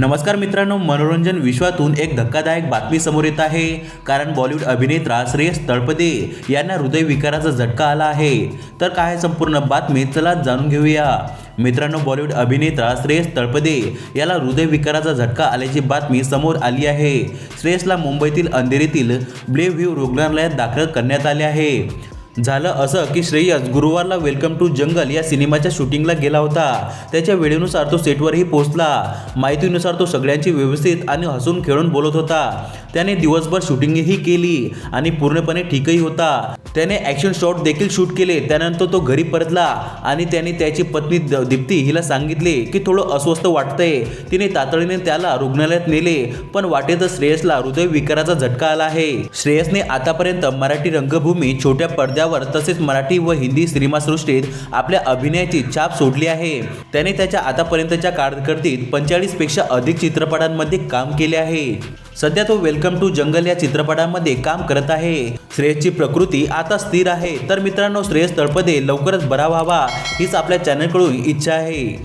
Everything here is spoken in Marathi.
नमस्कार मित्रांनो मनोरंजन विश्वातून एक धक्कादायक बातमी समोर येत आहे. कारण बॉलिवूड अभिनेत्रा श्रेयस तळपदे यांना हृदयविकाराचा झटका आला आहे. तर काय संपूर्ण बातमी? चला जाणून घेऊया. मित्रांनो बॉलिवूड अभिनेता श्रेयस तळपदे याला हृदयविकाराचा झटका आल्याची बातमी समोर आली आहे. श्रेयसला मुंबईतील अंधेरीतील ब्लेव्ह्यू रुग्णालयात दाखल करण्यात आले आहे. झालं असं की श्रेयस गुरुवारला वेलकम टू जंगल या सिनेमाच्या शूटिंगला गेला होता. त्याच्या वेळेनुसार तो सेटवरही पोहोचला. माहितीनुसार तो सगळ्यांची व्यवस्थित आणि हसून खेळून बोलत होता. त्याने दिवसभर शूटिंगही केली आणि पूर्णपणे ठीकही होता. त्याने ॲक्शन शॉट देखील शूट केले. त्यानंतर तो घरी परतला आणि त्याने त्याची पत्नी दीप्ती हिला सांगितले की थोडं अस्वस्थ वाटतंय. तिने तातडीने त्याला रुग्णालयात नेले पण वाटेतच श्रेयसला हृदयविकाराचा झटका आला आहे. श्रेयसने आतापर्यंत मराठी रंगभूमी छोट्या पडद्यावर तसेच मराठी व हिंदी सिनेमासृष्टीत आपल्या अभिनयाची छाप सोडली आहे. त्याने त्याच्या आतापर्यंतच्या कारकिर्दीत पंचेचाळीसपेक्षा अधिक चित्रपटांमध्ये काम केले आहे. सध्या तो वेलकम टू जंगल या चित्रपटामध्ये काम करत आहे. श्रेयसची प्रकृती आता स्थिर आहे. तर मित्रांनो श्रेयस तळपदे लवकरच बरा व्हावा हीच आपल्या चॅनलकडून इच्छा आहे.